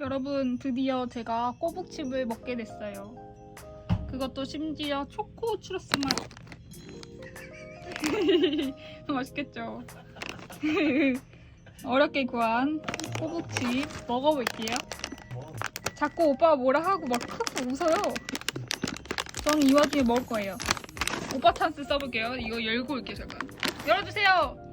여러분 드디어 제가 꼬북칩을 먹게 됐어요. 그것도 심지어 초코 추러스 맛. 맛있겠죠? 어렵게 구한 꼬북칩 먹어볼게요. 뭐? 자꾸 오빠가 뭐라 하고 막 크게 웃어요. 저는 이 와중에 먹을 거예요. 오빠 찬스 써볼게요. 이거 열고 올게요 잠깐. 열어주세요.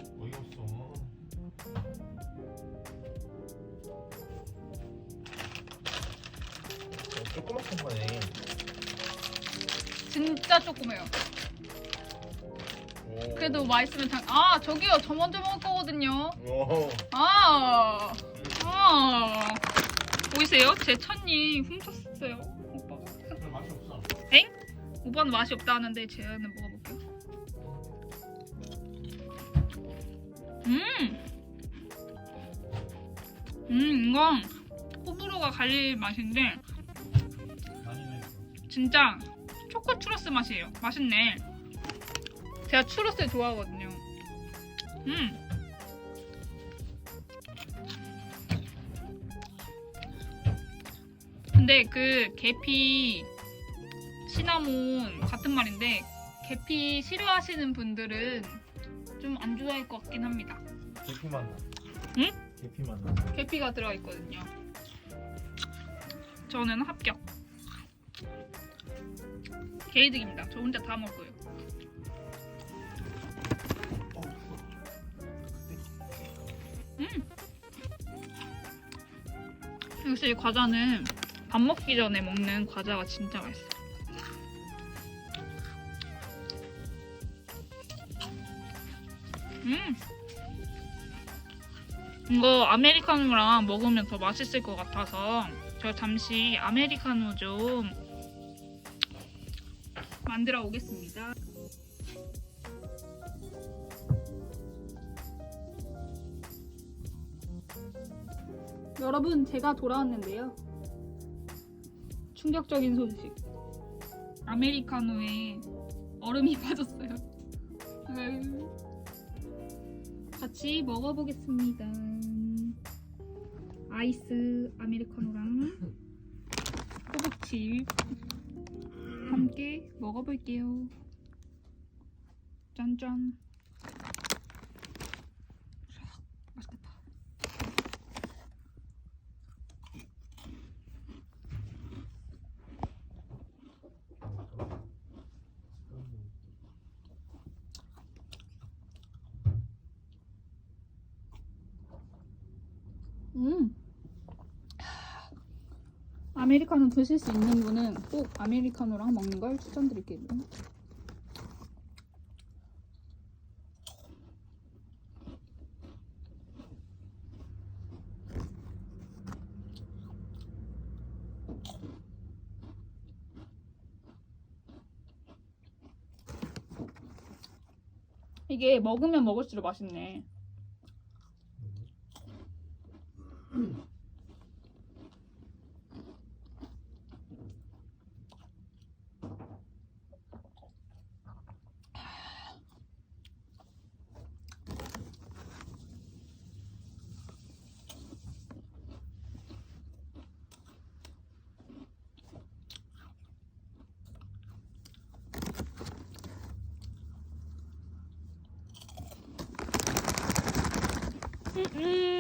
조그맣게 거네. 진짜 조그매요. 오. 그래도 맛있으면 당. 아 저기요 저 먼저 먹을 거거든요. 오. 아, 아. 보이세요? 제 첫입 훔쳤어요. 오빠. 별 맛이 없어. 엥? 오빠는 맛이 없다 하는데 쟤는 먹어볼게요. 음. 음 이건 호불호가 갈릴 맛인데. 진짜 초코 추러스 맛이에요. 맛있네. 제가 추러스 좋아하거든요. 음. 근데 그 계피 시나몬 같은 말인데 계피 싫어하시는 분들은 좀 안 좋아할 것 같긴 합니다. 계피 맛 나. 응? 계피 맛 나. 계피가 들어가 있거든요. 저는 합격. 개이득입니다. 저 혼자 다 먹고요. 음. 역시 이 과자는 밥 먹기 전에 먹는 과자가 진짜 맛있어. 음. 이거 아메리카노랑 먹으면 더 맛있을 것 같아서 저 잠시 아메리카노 좀 만들어 오겠습니다. 여러분, 제가 돌아왔는데요. 충격적인 소식. 아메리카노에 얼음이 빠졌어요. 같이 먹어보겠습니다. 아이스 아메리카노랑 꼬북칩 함께 먹어볼게요. 짠짠. 맛있겠다. 음. 아메리카노 드실 수 있는 분은 꼭 아메리카노랑 먹는 걸 추천드릴게요. 이게 먹으면 먹을수록 맛있네. 음.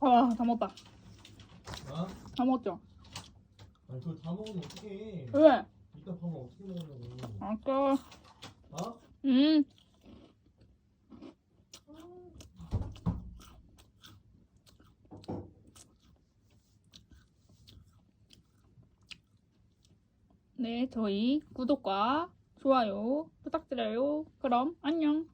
아, 다 먹었다. 어? 다 먹었죠? 아니 그걸 다 먹으면 어떡해 왜? 이따 밥은 어떻게 먹으려고 아까, 어? 음. 네, 저희 구독과 좋아요 부탁드려요. 그럼 안녕.